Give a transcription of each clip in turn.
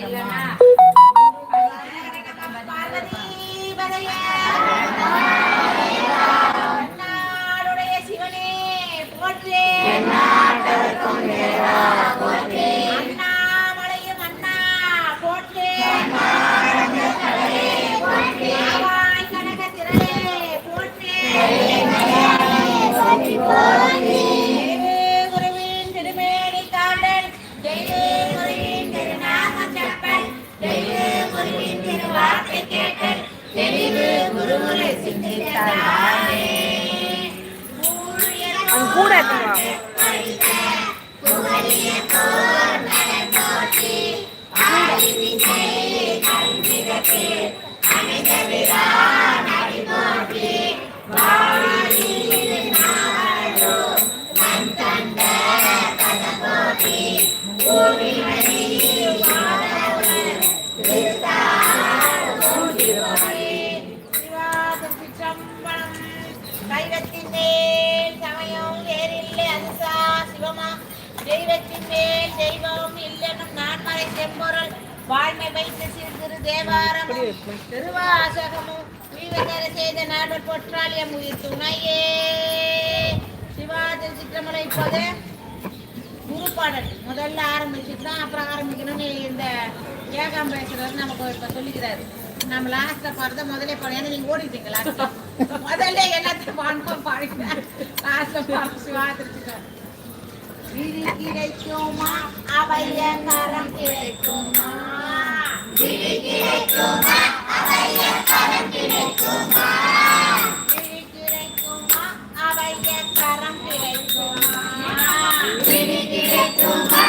இல்லைன்னா மேல் தெய்வம் இல்லனும் நான்மறை செம்பொருள் வாழ்மை வைத்து சிறு சிறு திருவாசகமும் வீவதர செய்த நாடல் பொற்றாளியம் உயிர் துணையே. சிவா திருச்சிற்றமலை இப்போது குருப்பாடல் முதல்ல ஆரம்பிச்சுட்டு தான் அப்புறம் ஆரம்பிக்கணும்னு இந்த ஏகாம் பேசுறது நமக்கு இப்ப சொல்லிக்கிறாரு. நம்ம லாஸ்ட்ல பாடுறத முதல்ல பாடு. ஏன்னா நீங்க ஓடிட்டீங்க லாஸ்ட்ல முதல்ல எல்லாத்தையும் பாடணும் பாடுங்க லாஸ்ட்ல பாடு சிவா திருச்சிட்டு விழி கிடைக்குமா? அபயகரம் கிடைக்குமா? விழி கிடைக்குமா அபயகரம் கிடைக்குமா? கிடைக்குமா கிடைக்குமா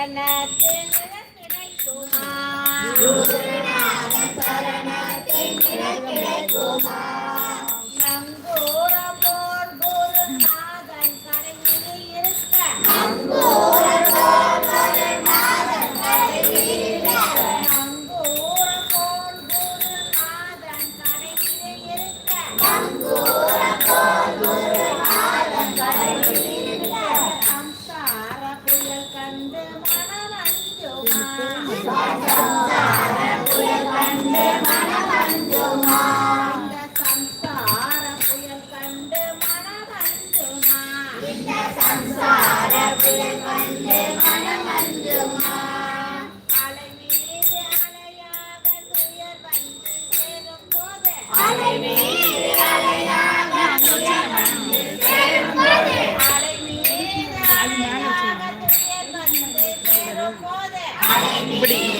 சரணத்தில் கிடைக்குமா குருநாதன் சரணத்தில் கிடைக்குமா? nobody. even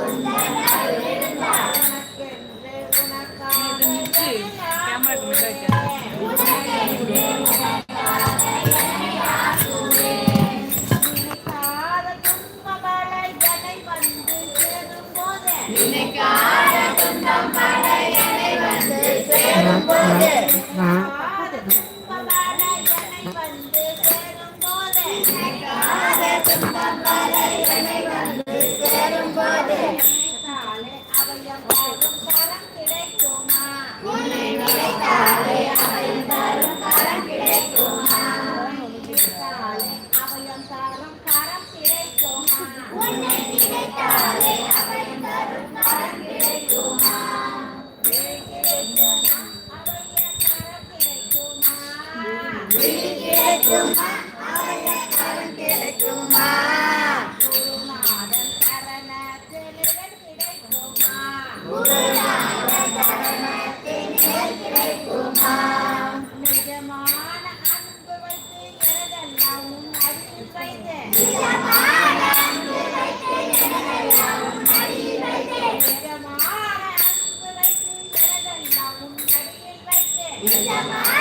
你干嘛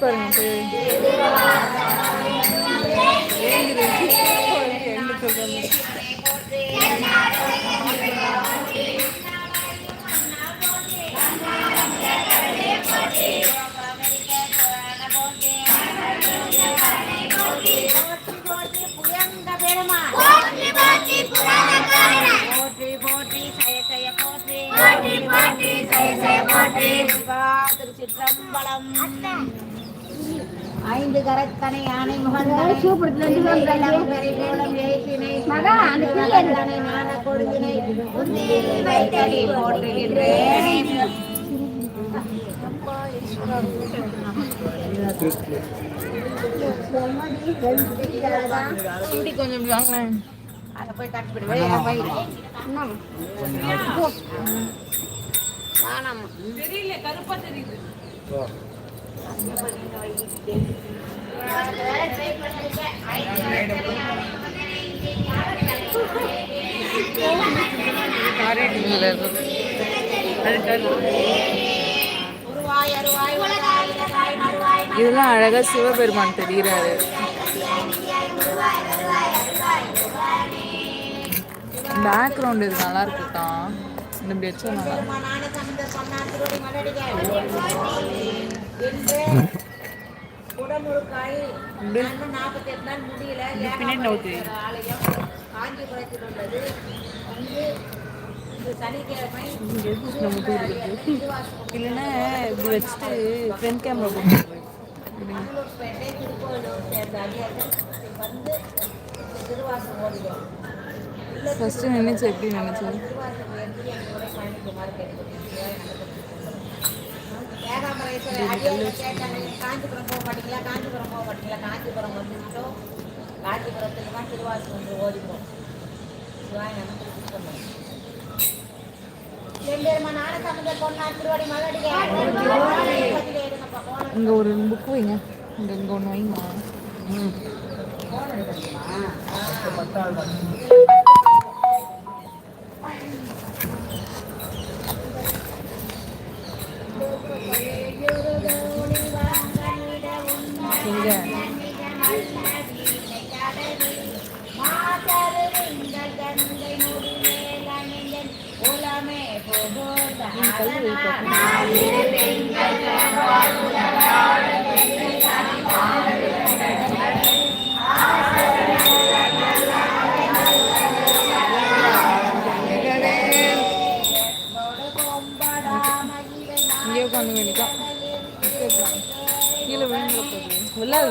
தேன் பாருங்க போய் ஏங்குது என்ன சொல்றாங்க போற்றி போற்றி சய போற்றி போற்றி போற்றி திருச்சிற்றம்பலம் ஐந்து கரத்தனை யானை மகா ஞான உந்தியில் வைத்தடி போற்றுகின்றேன் இப்படி கொஞ்சம் வாங்கினேன் அதை போய். வாணம்மா. தெரியல கருப்பா தெரியுது. இதெல்லாம் அழகா சிவபெருமான் தெரிகிறாரு. பேக்ரவுண்ட் இது நல்லா இருக்குதான் இந்த இப்படி வச்சா நல்லா இருக்கு. பெருமானான சமுத இன்னும் நாற்பத்தி எட்டு நாள் முடியல ஆலயம் காஞ்சிபுரத்தில் உள்ளது வந்து இந்த இல்லைன்னா இப்படி வச்சுட்டு ஃப்ரண்ட் கேமரா போட்டு மங்களூர்பேட்டை திருக்கோயிலூர் சேர்ந்த அடியார்கள் ஏகாம்பரேஸ்வரர் அடியார்கள் கேட்டாங்க காஞ்சிபுரம் போக மாட்டீங்களா? காஞ்சிபுரம் போக மாட்டீங்களா? காஞ்சிபுரம் வந்துட்டோம். காஞ்சிபுரத்தில் தான் திருவாசகம் வந்து ஓதிப்போம் சிவாய் நமக்கு போன இங்கே ஒரு புக் வைங்க. இங்கே இங்கே ஒன்று வைங்க.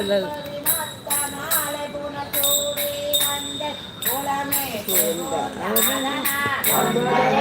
விழாது விழாது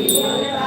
Hallelujah.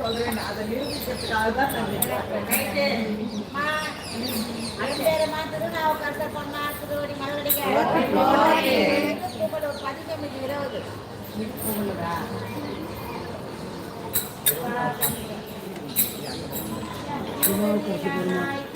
சொல்றேன் அதை நிரூபிக்கிறதுக்காக தான் இருபது Thank you.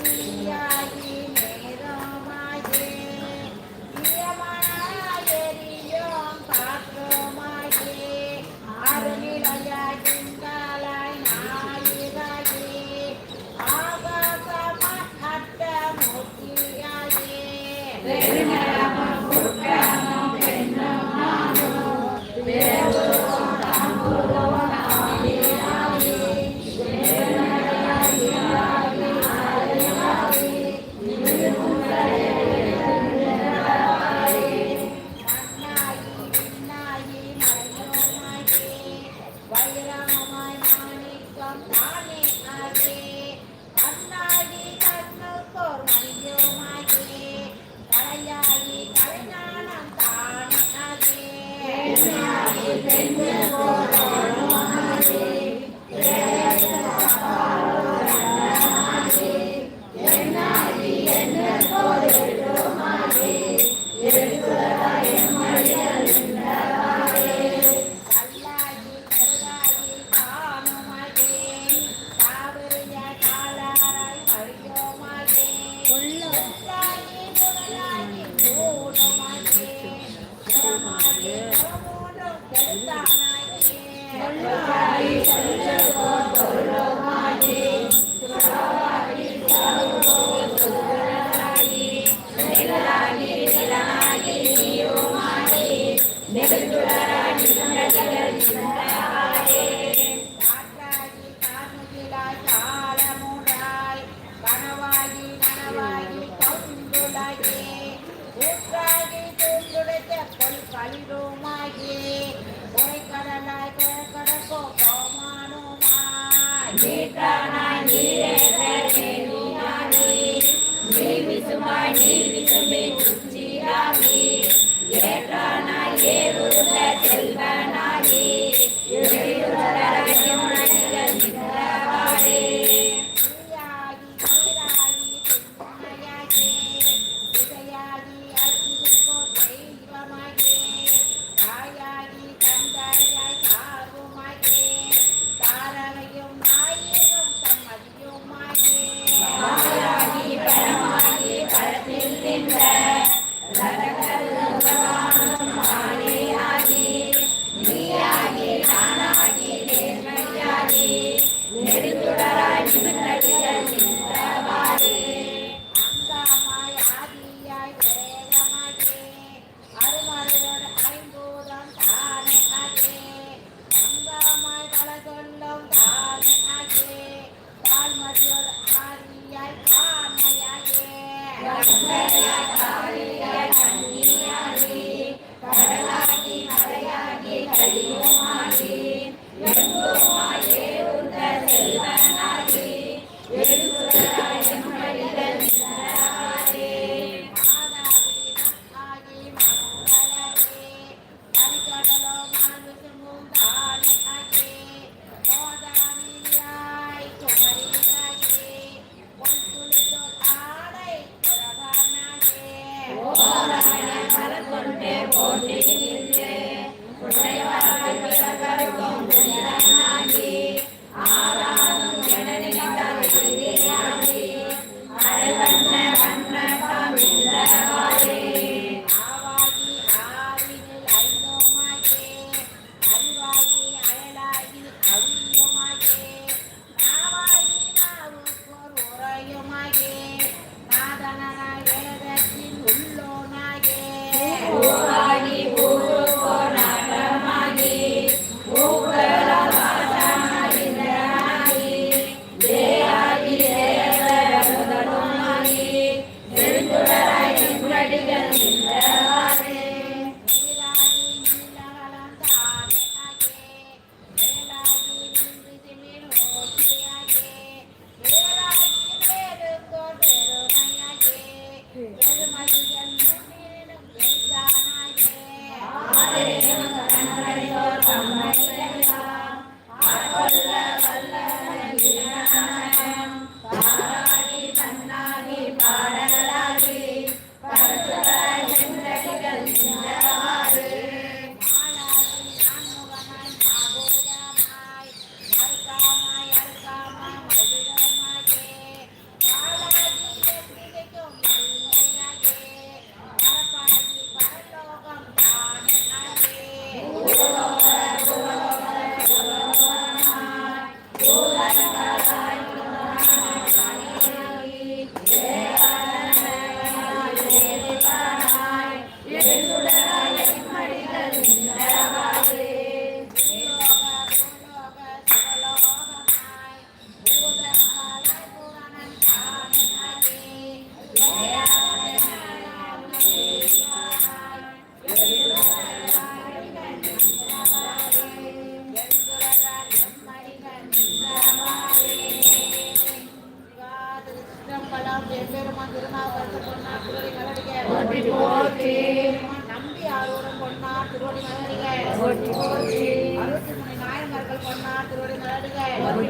Eita!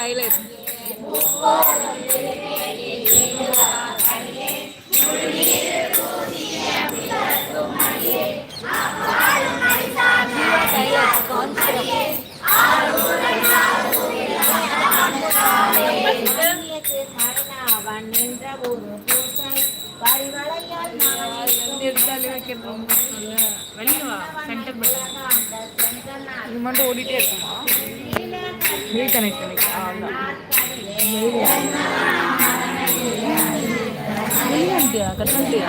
Tailor Jeeva tailor concept அவன் நின்ற ஒரு பூசை வரிவளையால் எடுத்தாலே வைக்கிறது ரொம்ப வெளியே வா சென்டர் இது மட்டும் ஓடிட்டே இருக்குமா ரீகனெக்ட்